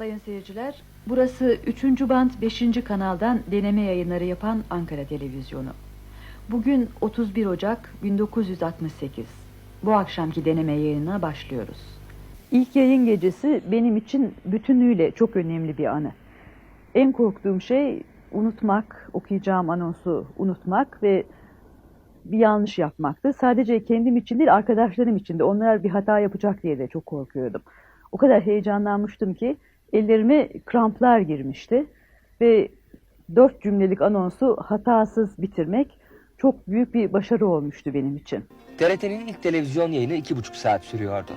Sayın seyirciler, burası 3. band 5. kanaldan deneme yayınları yapan Ankara Televizyonu. Bugün 31 Ocak 1968. Bu akşamki deneme yayınına başlıyoruz. İlk yayın gecesi benim için bütünüyle çok önemli bir anı. En korktuğum şey unutmak, okuyacağım anonsu unutmak ve bir yanlış yapmaktı. Sadece kendim için değil arkadaşlarım için de onlar bir hata yapacak diye de çok korkuyordum. O kadar heyecanlanmıştım ki ellerime kramplar girmişti ve dört cümlelik anonsu hatasız bitirmek çok büyük bir başarı olmuştu benim için. TRT'nin ilk televizyon yayını iki buçuk saat sürüyordu.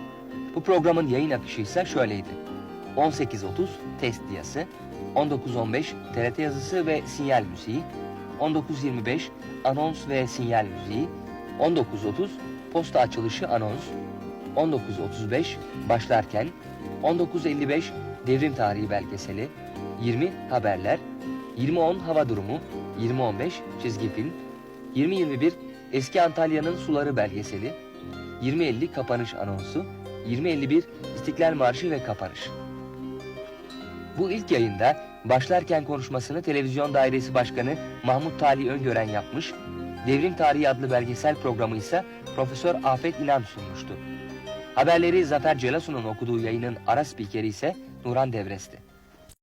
Bu programın yayın akışı ise şöyleydi. 18.30 test diyası, 19.15 TRT yazısı ve sinyal müziği, 19.25 anons ve sinyal müziği, 19.30 posta açılışı anons, 19.35 başlarken, 19.55 devrim tarihi belgeseli, 20 haberler, 20.10 hava durumu, 20.15 çizgi film, 20.21 Eski Antalya'nın suları belgeseli, 20.50 kapanış anonsu, 20.51 İstiklal Marşı ve kapanış. Bu ilk yayında başlarken konuşmasını Televizyon Dairesi Başkanı Mahmut Tali Öngören yapmış, Devrim Tarihi adlı belgesel programı ise Profesör Afet İnan sunmuştu. Haberleri Zafer Celasu'nun okuduğu yayının ara spikeri ise Nuran Devres'ti.